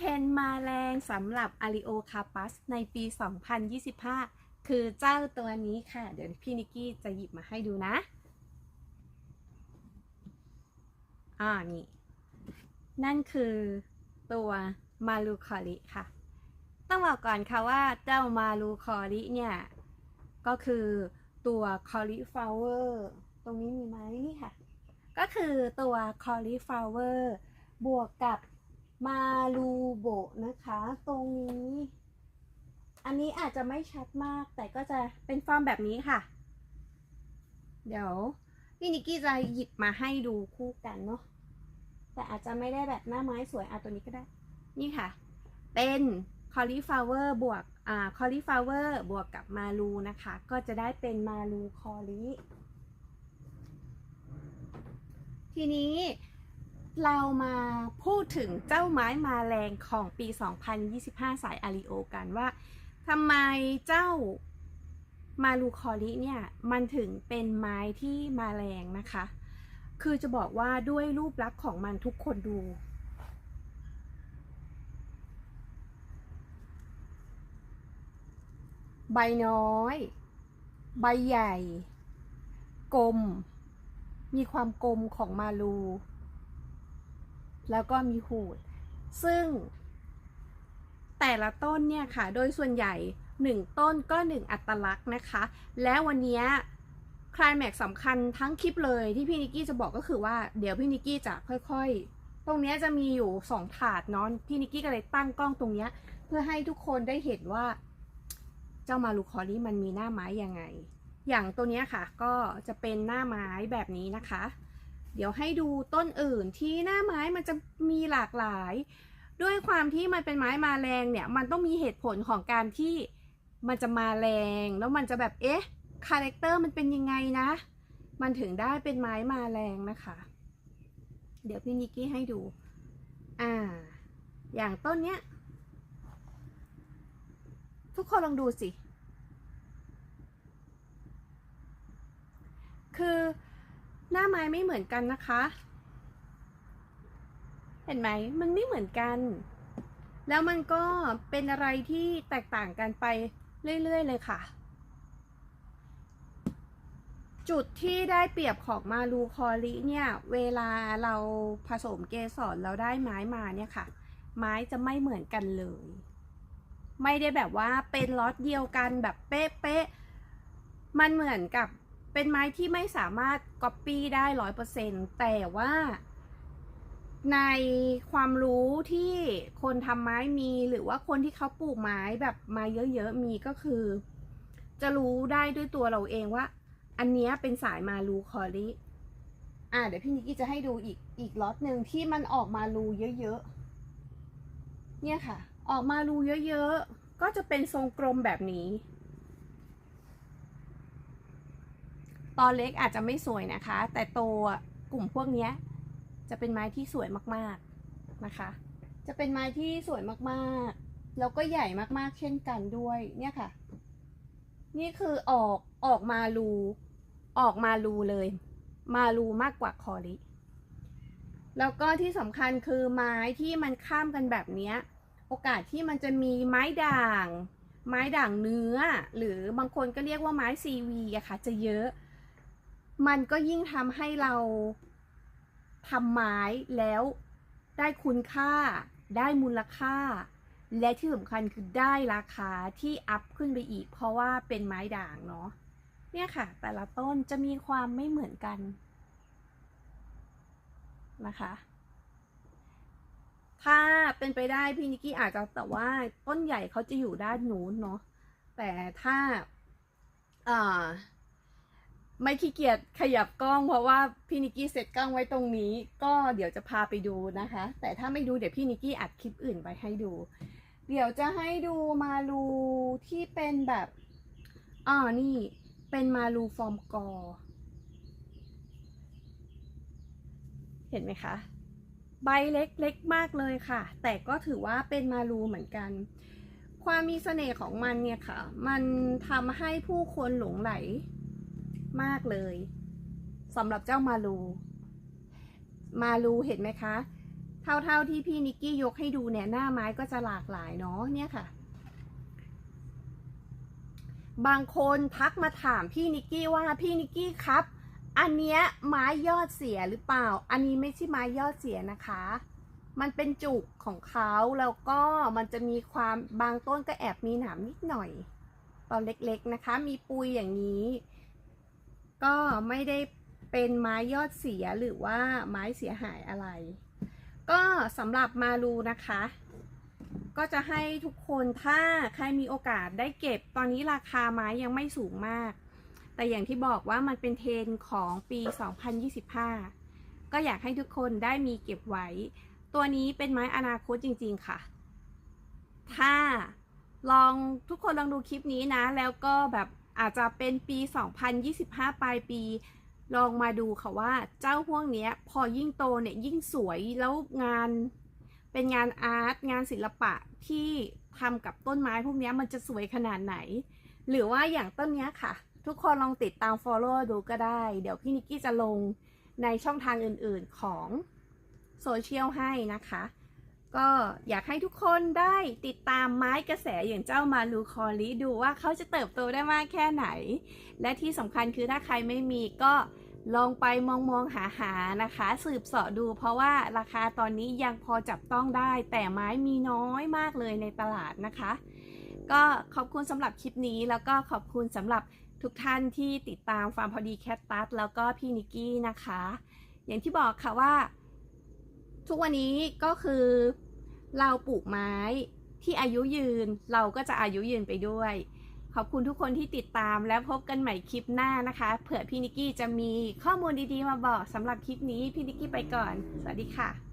เทรนมาแรงสำหรับอาริโอคาปัสในปี 2025 คือเจ้าตัวนี้ค่ะ เดี๋ยวพี่นิกกี้จะหยิบมาให้ดูนะ อ่านี่ นั่นคือตัวมาลูคอริค่ะ ต้องบอกก่อนค่ะว่าเจ้ามาลูคอริเนี่ย ก็คือตัวคอลิฟลาวเวอร์ตรงนี้มีไหมนี่ค่ะ ก็คือตัวคอลิฟลาวเวอร์บวกกับ มาลูโบนะคะ ตรงนี้ อันนี้อาจจะไม่ชัดมาก แต่ก็จะเป็นฟอร์มแบบนี้ค่ะ เดี๋ยวพี่นิกกี้จะหยิบมาให้ดูคู่กันเนาะแต่อาจจะไม่ได้แบบหน้าไม้สวยอะตัวนี้ก็ได้ นี่ค่ะ เป็นคอลิฟลาวเวอร์บวกอ่าคอลิฟลาวเวอร์บวกกับมาลูนะคะ ก็จะได้เป็นมาลูคอลิทีนี้ เรามาพูดถึงเจ้าไม้มาแรงของปี 2025 สายอาริโอกันว่าทำไมเจ้ามาลูคอลิเนี่ยมันถึงเป็นไม้ที่มาแรงนะคะ คือจะบอกว่าด้วยรูปลักษณ์ของมันทุกคนดู ใบน้อย ใบใหญ่ กลม มีความกลมของมาลู แล้วก็มีหูด ซึ่ง แต่ละต้นเนี่ยค่ะ โดยส่วนใหญ่หนึ่งต้นก็หนึ่งอัตลักษณ์นะคะ และวันนี้คลายแม็กสำคัญทั้งคลิปเลยที่พี่นิกกี้จะบอกก็คือว่าเดี๋ยวพี่นิกกี้จะค่อยๆ ตรงนี้จะมีอยู่สองถาดเนอนพี่นิกกี้ก็เลยตั้งกล้องตรงนี้เพื่อให้ทุกคนได้เห็นว่า เจ้ามาลูคอรี่มันมีหน้าไม้ยังไง อย่างตัวนี้ค่ะก็จะเป็นหน้าไม้แบบนี้นะคะ เดี๋ยวให้ดูต้นอื่นที่หน้าไม้มันจะมีหลากหลาย ด้วยความที่มันเป็นไม้มาแรงเนี่ย มันต้องมีเหตุผลของการที่มันจะมาแรง แล้วมันจะแบบเอ๊ะคาแรคเตอร์มันเป็นยังไงนะ มันถึงได้เป็นไม้มาแรงนะคะ เดี๋ยวพี่นิกกี้ให้ดู อ่า อย่างต้นเนี้ย ทุกคนลองดูสิ คือ หน้าไม้ไม่เหมือนกันนะคะ เห็นไหมมันไม่เหมือนกัน แล้วมันก็เป็นอะไรที่แตกต่างกันไปเรื่อย ๆ เลยค่ะ จุดที่ได้เปรียบของมาลูคอริเนี่ย เวลาเราผสมเกสรเราได้ไม้มาเนี่ยค่ะ ไม้จะไม่เหมือนกันเลย ไม่ได้แบบว่าเป็นล็อตเดียวกันแบบเป๊ะๆมันเหมือนกับ เป็นไม้ที่ไม่สามารถก๊อปปี้ได้ร้อยเปอร์เซ็นแต่ว่าในความรู้ที่คนทำไม้มีหรือว่าคนที่เขาปลูกไม้แบบมาเยอะๆมีก็คือ จะรู้ได้ด้วยตัวเราเองว่า อันนี้เป็นสายมาลูคอริอ่าเดี๋ยวพี่นิกกี้จะให้ดูอีกอีกล็อตหนึ่งที่มันออกมาลูเยอะๆเนี่ยค่ะ ออกมารูเยอะๆก็จะเป็นทรงกลมแบบนี้ ตอนเล็กอาจจะไม่สวยนะคะ แต่โตกลุ่มพวกนี้จะเป็นไม้ที่สวยมากๆนะคะ จะเป็นไม้ที่สวยมากๆ แล้วก็ใหญ่มากๆ เช่นกันด้วยเนี่ยค่ะ นี่คือออกออกมารูออกมารูเลย มารูมากกว่าคอริแล้วก็ที่สำคัญคือไม้ที่มันข้ามกันแบบนี้โอกาสที่มันจะมีไม้ด่าง ไม้ด่างเนื้อ หรือบางคนก็เรียกว่าไม้ซีวีอะค่ะ จะเยอะ มันก็ยิ่งทำให้เราทำไม้แล้วได้คุณค่า ได้มูลค่า และที่สำคัญคือได้ราคาที่อัพขึ้นไปอีก เพราะว่าเป็นไม้ด่างเนาะเนี่ยค่ะ แต่ละต้นจะมีความไม่เหมือนกันนะคะ ถ้าเป็นไปได้พี่นิกกี้อาจจะแต่ว่าต้นใหญ่เขาจะอยู่ด้านนู้นเนาะแต่ถ้าอ่า ไม่ขี้เกียจขยับกล้องเพราะว่าพี่นิกกี้เซตกล้องไว้ตรงนี้ ก็เดี๋ยวจะพาไปดูนะคะ แต่ถ้าไม่ดูเดี๋ยวพี่นิกกี้อัดคลิปอื่นไปให้ดู เดี๋ยวจะให้ดูมาลูที่เป็นแบบอ่านี่เป็นมาลูฟอร์มกอ เห็นไหมคะ ใบเล็กเล็กมากเลยค่ะ แต่ก็ถือว่าเป็นมารูเหมือนกัน ความมีเสน่ห์ของมันเนี่ยค่ะ มันทำให้ผู้คนหลงไหล มากเลยสำหรับเจ้ามารูมารูเห็นไหมคะ เท่าๆที่พี่นิกกี้ยกให้ดูเนี่ยหน้าไม้ก็จะหลากหลายเนาะเนี่ยค่ะ บางคนทักมาถามพี่นิกกี้ว่าพี่นิกกี้ครับ อันเนี้ยไม้ยอดเสียหรือเปล่า อันนี้ไม่ใช่ไม้ยอดเสียนะคะ มันเป็นจุกของเขาแล้วก็มันจะมีความบางต้นก็แอบมีหนามนิดหน่อยตอนเล็กๆนะคะ มีปุยอย่างนี้ ก็ไม่ได้เป็นไม้ยอดเสียหรือว่าไม้เสียหายอะไร ก็สำหรับมารูนะคะ ก็จะให้ทุกคนถ้าใครมีโอกาสได้เก็บ ตอนนี้ราคาไม้ยังไม่สูงมาก แต่อย่างที่บอกว่ามันเป็นเทรนของปี 2025 ก็อยากให้ทุกคนได้มีเก็บไว้ ตัวนี้เป็นไม้อนาคตจริง ๆ ค่ะ ถ้าลองทุกคนลองดูคลิปนี้นะ แล้วก็แบบ อาจจะเป็นปี 2025 ปลายปี ลองมาดูค่ะว่าเจ้าพวกเนี้ยพอยิ่งโตเนี่ยยิ่งสวยแล้วงานเป็นงานอาร์ตงานศิลปะที่ทำกับต้นไม้พวกเนี้ยมันจะสวยขนาดไหน หรือว่าอย่างต้นเนี้ยค่ะ ทุกคนลองติดตาม follow ดูก็ได้ เดี๋ยวพี่นิกกี้จะลงในช่องทางอื่นๆของโซเชียลให้นะคะ ก็อยากให้ทุกคนได้ติดตามไม้กระแสอย่างเจ้ามาลูคอริดูว่าเขาจะเติบโตได้มากแค่ไหน และที่สำคัญคือถ้าใครไม่มีก็ลองไปมองมองหาหานะคะ สืบเสาะดู เพราะว่าราคาตอนนี้ยังพอจับต้องได้ แต่ไม้มีน้อยมากเลยในตลาดนะคะ ก็ขอบคุณสำหรับคลิปนี้แล้วก็ขอบคุณสำหรับทุกท่านที่ติดตามฟาร์มพอดีแคทตัสแล้วก็พี่นิกกี้นะคะ อย่างที่บอกค่ะว่า ทุกวันนี้ก็คือเราปลูกไม้ที่อายุยืนเราก็จะอายุยืนไปด้วย ขอบคุณทุกคนที่ติดตามและพบกันใหม่คลิปหน้านะคะ เผื่อพี่นิกกี้จะมีข้อมูลดีๆมาบอกสำหรับคลิปนี้พี่นิกกี้ไปก่อน สวัสดีค่ะ